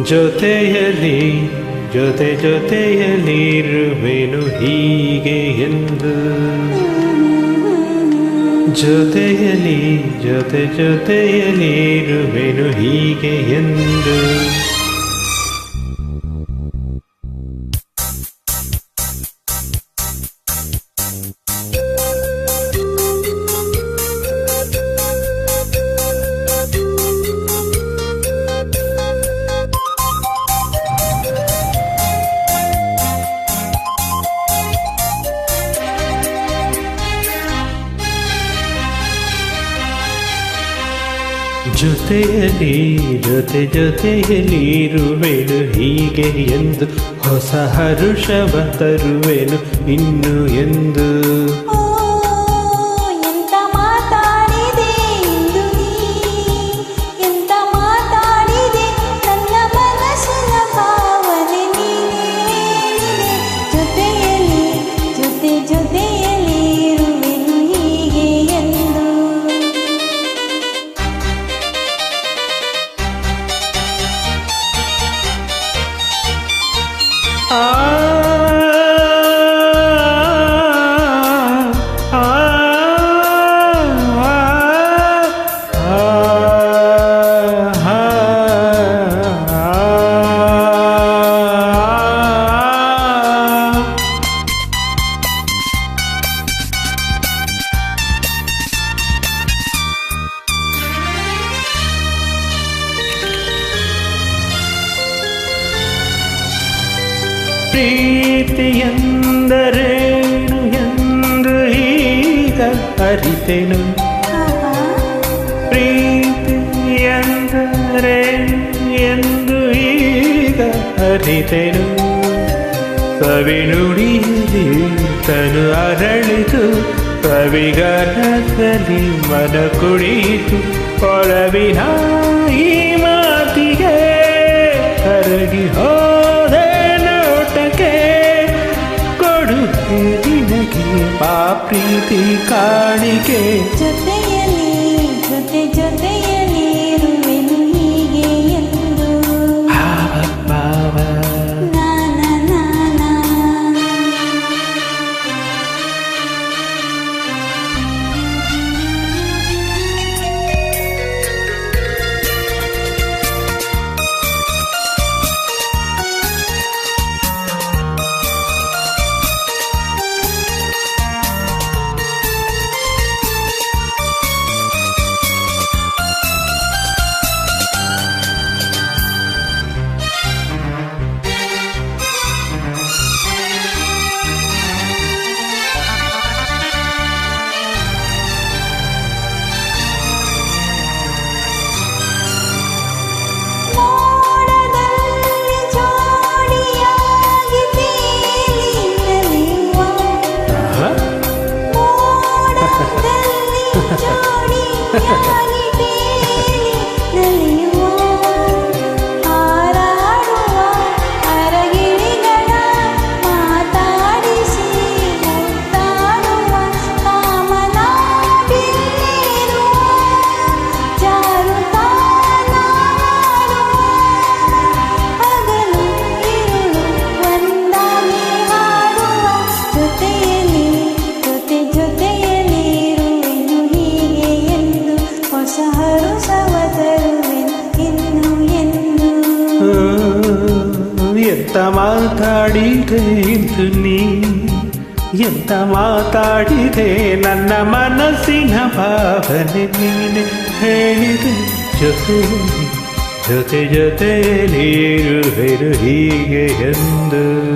ಜೊತೆಯಲಿ ಜೊತೆ ಜೊತೆಯಲ್ಲಿರುವೆನು ಹೀಗೆ ಎಂದು. ಜೊತೆಯಲ್ಲಿ ಜೊತೆ ಜೊತೆಯಲ್ಲಿರುವೆನು ಹೀಗೆ ಎಂದು. ಜೊತೆಯಲ್ಲಿ ಜೊತೆ ಜೊತೆಯಲ್ಲಿ ಇರುವೆನು ಹೀಗೆ ಎಂದು ಹೊಸ ಹರುಷವ ತರುವೆನು ಇನ್ನು ಎಂದು. ಪ್ರೀತಿಯಂದರೇನು ಎಂದು ಈಗ ಅರಿತೆನು ಆಹಾ ಪ್ರೀತಿಯಂದರೇನು ಎಂದು ಈಗ ಅರಿತೆನು ಸವಿನುಡಿಯಲ್ಲಿ ತನು ಅರಳಿತು ಕವಿಗರದಲ್ಲಿ ಮನ ಕುಡಿಯಿತು ಕೊಳವಿನ ನಿನಗೆ ಬಾ ಪ್ರೀತಿ ಕಾಣಿಕೆ ಜೊತೆಯಲ್ಲಿ ಜೊತೆ ಜೊತೆಯಲ್ಲಿ ಎಂತ ಮಾತಾಡಿದೆ ಇದು ನೀ? ಎಂತ ಮಾತಾಡಿದೆ ನನ್ನ ಮನಸ್ಸಿನ ಭಾವನೆ ನೀನೆ ಹೇಳಿದೆ. ಜೊತೆ ಜೊತೆ ಜೊತೆ ನೀರು ಹೀಗೆ ಎಂದು.